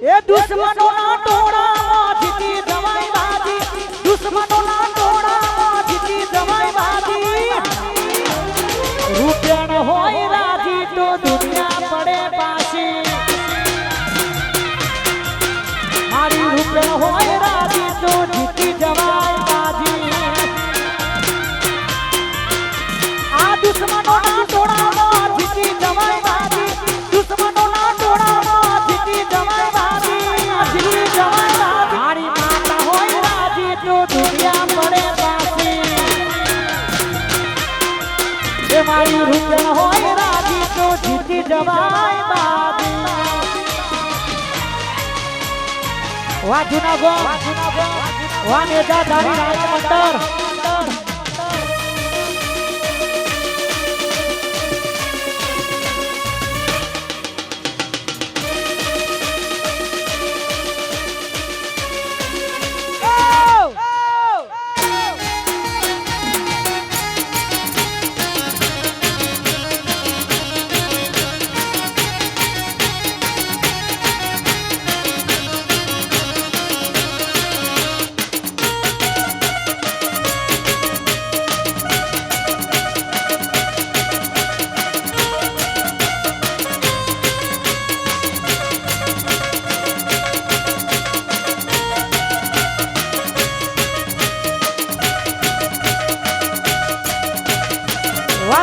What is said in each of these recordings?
એ દુશ્મનોના ટોળામાં જીતી જવાય બાજી. દુશ્મનોના ટોળામાં જીતી દવાઈ બાજી. રૂપિયાણ હોય રાજી તો દુનિયા પડે પાછી. મારી રૂપિયા હોય રાજી તો એ મારી રૂપિયા હોય રાજી તો જીતી જવાય બાજી વાહ ગો વાહ નેજા ધારી રાજમંડળ વાહ સોના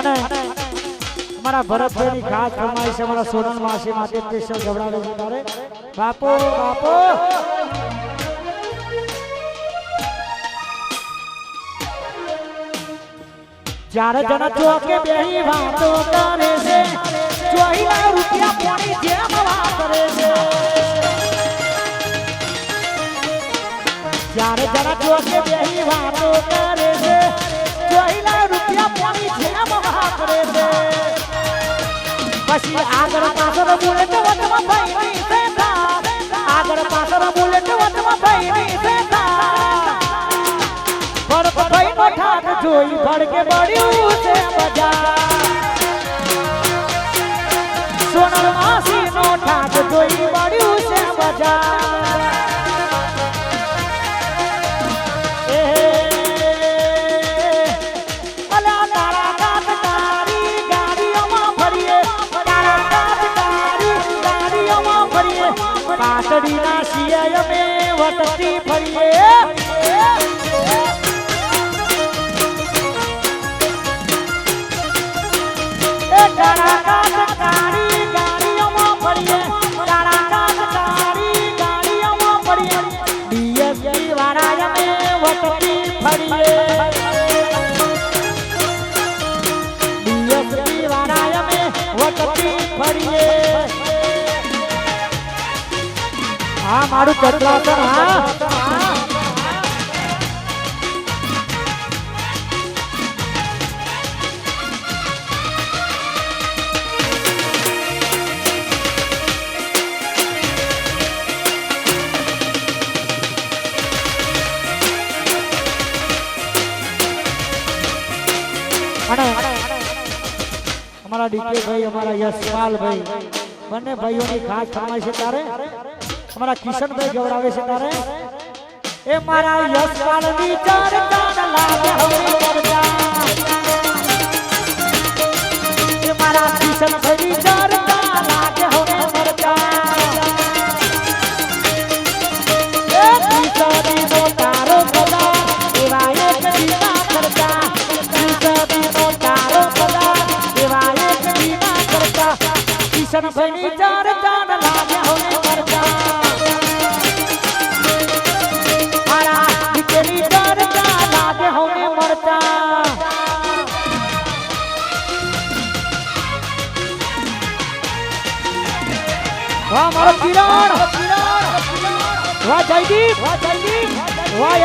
અને અમારા ભરતભાઈની ખાસ ફરમાઈશ છે અમારા સોનલ માસી માટે સ્પેશિયલ ગવડાવે છે તારે બાપો બાપો જ્યારે જણ ચોકે બેહી વાતો કરે છે ચોહીના રૂપિયા પોણી જેમ વાત કરે છે જ્યારે જરા ચોકે બેહી વાતો કરે આગળ પાછળ બુલેટ વચમાં ભાઈની સેતા આગળ પાછળ બુલેટ વચમાં ભાઈની સેતા જોઈ પડ્યું છે બજાર સોનલ માસી નો ઠાક જોઈ પડ્યું છે બજાર પાટડીના શિયાય અમે વટતી ફરીએ. મારું હા. અમારા ડીકે ભાઈ અમારા યશપાલ ભાઈ. બંને ભાઈઓની ખાસ ફરમાઈ છે हमारा किशन भाई गौरावे से कर रहे हैं ए मारा यश काल विचार कान लागे हमरे करजा ए मारा किशन भाई विचार कान लागे हमरे करजा ए किशन नो तारो बदा दिवाए कदीना करजा किशन नो तारो बदा दिवाए कदीना करजा किशन भाई विचार कान વાહ મારો કિરણ! વાહ જયદીપ! વાહ જયદીપ! વાહ